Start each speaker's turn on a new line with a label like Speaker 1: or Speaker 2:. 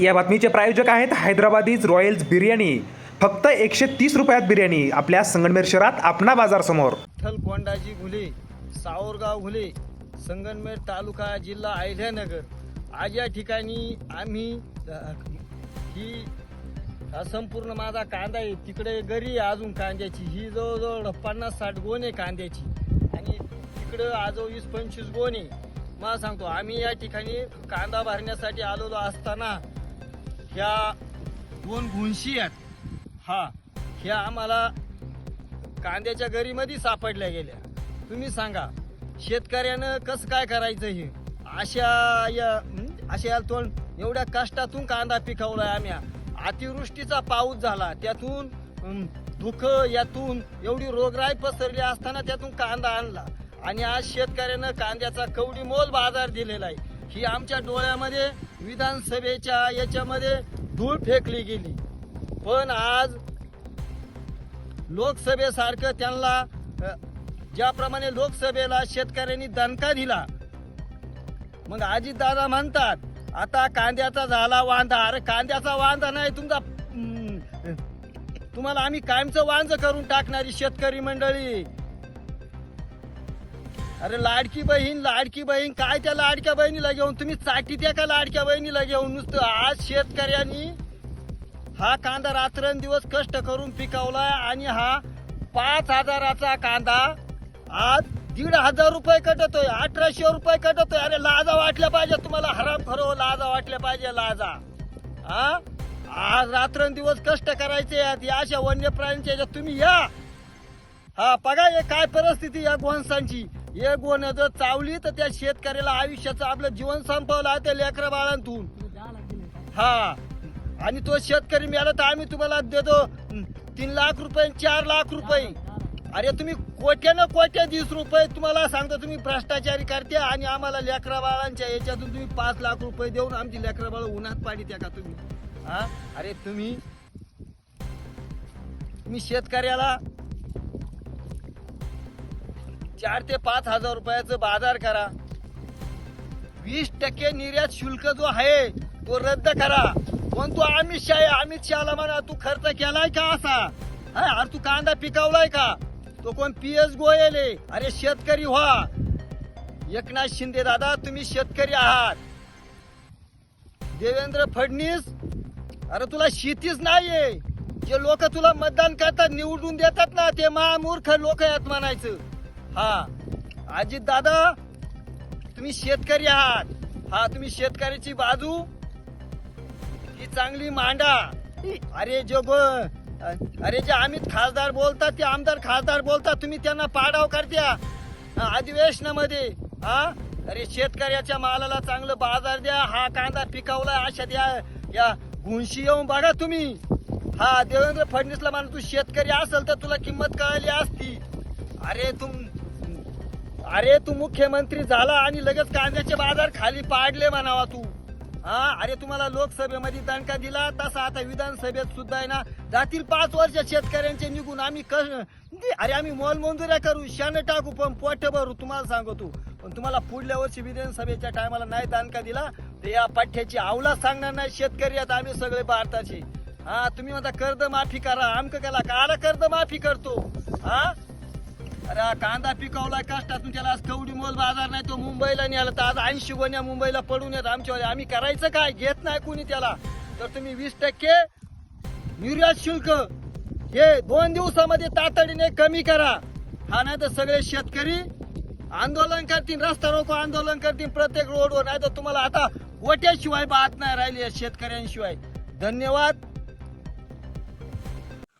Speaker 1: या बातमीचे प्रायोजक आहेत हैदराबादीज रॉयल्स बिर्याणी. फक्त एकशे तीस रुपयात बिर्याणी आपल्या संगमनेर शहरात आपणा बाजार समोर.
Speaker 2: विठ्ठल कोंडाजी घुले सावरगाव घुले संगनमेर तालुका जिल्हा अहिल्यानगर. आज या ठिकाणी आम्ही अ, ही हा संपूर्ण माझा कांदा आहे. तिकडे गरी आहे अजून कांद्याची. ही जवळजवळ पन्नास साठ गोण आहे कांद्याची. आणि तिकडं आज वीस पंचवीस गोण आहे. मला सांगतो आम्ही या ठिकाणी कांदा भरण्यासाठी आलेलो असताना ह्या दोन गुणशी आहेत. हा ह्या आम्हाला कांद्याच्या गरीमध्ये सापडल्या गेल्या. तुम्ही सांगा शेतकऱ्यानं कसं काय करायचं हे? अशा या अशा तोंड एवढ्या कष्टातून कांदा पिकवलाय आम्ही. अतिवृष्टीचा पाऊस झाला त्यातून दुःख यातून एवढी रोगराई पसरली असताना त्यातून कांदा आणला. आणि आज शेतकऱ्यानं कांद्याचा कवडी मोल बाजार दिलेला आहे. ही आमच्या डोळ्यामध्ये विधानसभेच्या याच्यामध्ये धूळ फेकली गेली. पण आज लोकसभेसारखं त्यांना ज्याप्रमाणे लोकसभेला शेतकऱ्यांनी दणका दिला मग आजी दादा म्हणतात आता कांद्याचा झाला वांदा. अरे कांद्याचा वांदा नाही तुमचा तुम्हाला आम्ही कायमचं वांज करून टाकणारी शेतकरी मंडळी. अरे लाडकी बहीण लाडकी बहीण काय त्या लाडक्या बहिणीला घेऊन? तुम्ही चाटी त्या का लाडक्या बहिणीला घेऊन? नुसतं आज शेतकऱ्यांनी हा कांदा रात्रंदिवस कष्ट करून पिकवलाय आणि हा पाच हजाराचा कांदा आज दीड हजार रुपये कटतोय अठराशे रुपये कटतोय. अरे लाजा वाटल्या पाहिजे तुम्हाला. हराम खरो हो, लाजा वाटल्या पाहिजे लाजा. हा आज रात्रंदिवस कष्ट करायचे या अशा वन्य प्राण्यांच्या तुम्ही या. हा बघा हे काय परिस्थिती या गोवंसांची एक गोण जर चावली तर त्या शेतकऱ्याला आयुष्याचं आपलं जीवन संपवलं आहे त्या लेकरा बाळांतून. हा. आणि तो शेतकरी मिळाला तर आम्ही तुम्हाला देतो तीन लाख रुपये चार लाख रुपये. अरे तुम्ही कोट्यानं कोट्या वीस रुपये तुम्हाला सांगता तुम्ही भ्रष्टाचारी करते आणि आम्हाला लेकरा बाळांच्या याच्यातून तुम्ही पाच लाख रुपये देऊन आमची लेकरा बाळ उन्हात पाडी त्या का तुम्ही? हा? अरे तुम्ही तुम्ही शेतकऱ्याला चार ते पाच हजार रुपयाचं बाजार करा. वीस टक्के निर्यात शुल्क जो आहे तो रद्द करा. पण तू अमित शाह अमित शहाला म्हणा तू खर्च केलाय का असा? अरे तू कांदा पिकवलाय का? तो कोण पी एस गोयल अरे शेतकरी व्हा. एकनाथ शिंदे दादा तुम्ही शेतकरी आहात. देवेंद्र फडणवीस अरे तुला शेतीच नाहीये. जे लोक तुला मतदान करतात निवडून देतात ना ते महामूर्ख लोक आहेत म्हणायचं. हा. अजित दादा तुम्ही शेतकरी आहात. हा तुम्ही शेतकऱ्याची बाजू ही चांगली मांडा. अरे जो अरे जे आम्ही खासदार बोलतात ते आमदार खासदार बोलतात तुम्ही त्यांना पाडाव करत्या. अधिवेशनामध्ये हा? अरे शेतकऱ्याच्या मालाला चांगलं बाजार द्या हा कांदा पिकवला अशा द्या या गुंशी येऊन बघा तुम्ही. हा देवेंद्र फडणवीसला म्हणा तू शेतकरी असेल तर तुला किंमत कळली असती. अरे तुम अरे तू मुख्यमंत्री झाला आणि लगेच कांद्याचे बाजार खाली पाडले म्हणावा तू. हा? अरे तुम्हाला लोकसभेमध्ये दणका दिला तसा आता विधानसभेत सुद्धा आहे ना जातील पाच वर्ष शेतकऱ्यांचे निघून आम्ही अरे आम्ही मोलमंजुऱ्या करू शान टाकू पण पोट भरू तुम्हाला सांगतो. पण तुम्हाला पुढल्या वर्षी विधानसभेच्या टायमाला नाही दणका दिला तर या पाठ्याची आवलाच सांगणार नाही शेतकरी आता आम्ही सगळे भारताचे. हा तुम्ही म्हणता कर्ज माफी करा आमक केला काला कर्ज माफी करतो. हा? अरे हा कांदा पिकवला कष्टातून त्याला आज कवडी मोल बाजार नाही तो मुंबईला नेला. तर आज ऐंशी गोण्या मुंबईला पडून येत आमच्यावर. आम्ही करायचं काय? घेत नाही कोणी त्याला. तर तुम्ही वीस टक्के निर्यात शुल्क हे दोन दिवसामध्ये तातडीने कमी करा. हा नाही तर सगळे शेतकरी आंदोलन करतील रस्ता रोको आंदोलन करतील प्रत्येक रोडवर नाही तर तुम्हाला आता गोट्याशिवाय बात नाही राहिली या शेतकऱ्यांशिवाय. धन्यवाद.